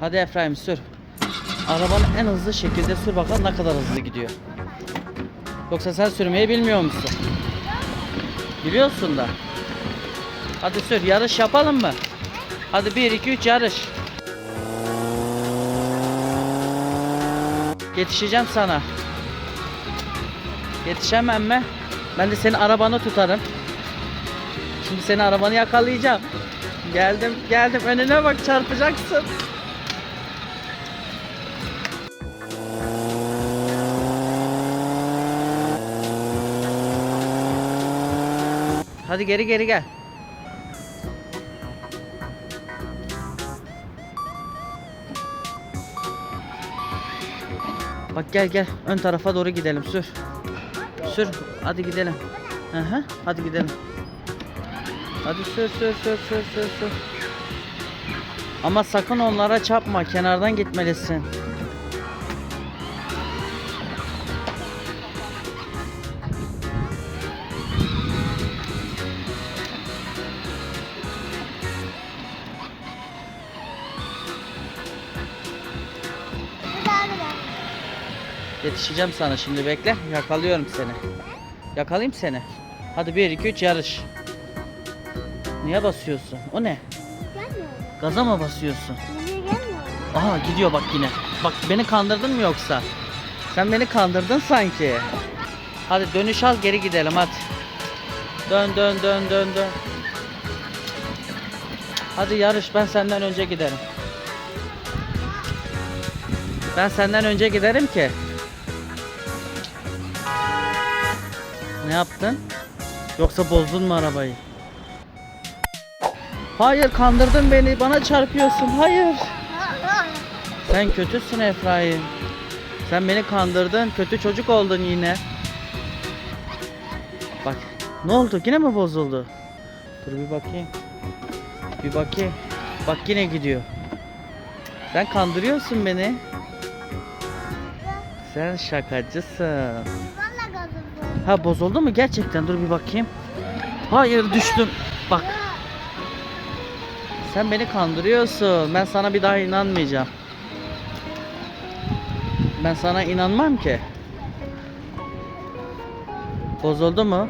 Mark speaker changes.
Speaker 1: Hadi Efraim sür. Arabanı en hızlı şekilde sür bakalım ne kadar hızlı gidiyor. Yoksa sen sürmeyi bilmiyor musun? Biliyorsun da. Hadi sür yarış yapalım mı? Hadi 1 2 3 yarış. Yetişeceğim sana. Yetişemem mi? Ben de senin arabanı tutarım. Şimdi senin arabanı yakalayacağım. Geldim, geldim. Önüne bak çarpacaksın. Hadi geri geri gel. Bak gel gel ön tarafa doğru gidelim sür. Sür hadi gidelim. Hı hadi gidelim. Hadi sür sür sür sür sür sür. Ama sakın onlara çarpma kenardan gitmelisin. Yetişeceğim sana şimdi bekle. Yakalıyorum seni. Yakalayayım seni. Hadi 1 2 3 yarış. Niye basıyorsun? O ne?
Speaker 2: Gelmiyor.
Speaker 1: Gaza mı basıyorsun?
Speaker 2: Niye gelmiyor?
Speaker 1: Aha gidiyor bak yine. Bak beni kandırdın mı yoksa? Sen beni kandırdın sanki. Hadi dönüş al geri gidelim hadi. Dön dön dön dön dön. Hadi yarış ben senden önce giderim. Ben senden önce giderim ki. Ne yaptın? Yoksa bozdun mu arabayı? Hayır kandırdın beni bana çarpıyorsun hayır. Sen kötüsün Efraim. Sen beni kandırdın. Kötü çocuk oldun yine. Bak. Ne oldu? Yine mi bozuldu? Dur bir bakayım. Bir bakayım. Bak yine gidiyor. Sen kandırıyorsun beni. Sen şakacısın. Ha bozuldu mu gerçekten? Dur bir bakayım. Hayır düştüm. Bak. Sen beni kandırıyorsun. Ben sana bir daha inanmayacağım. Ben sana inanmam ki. Bozuldu mu?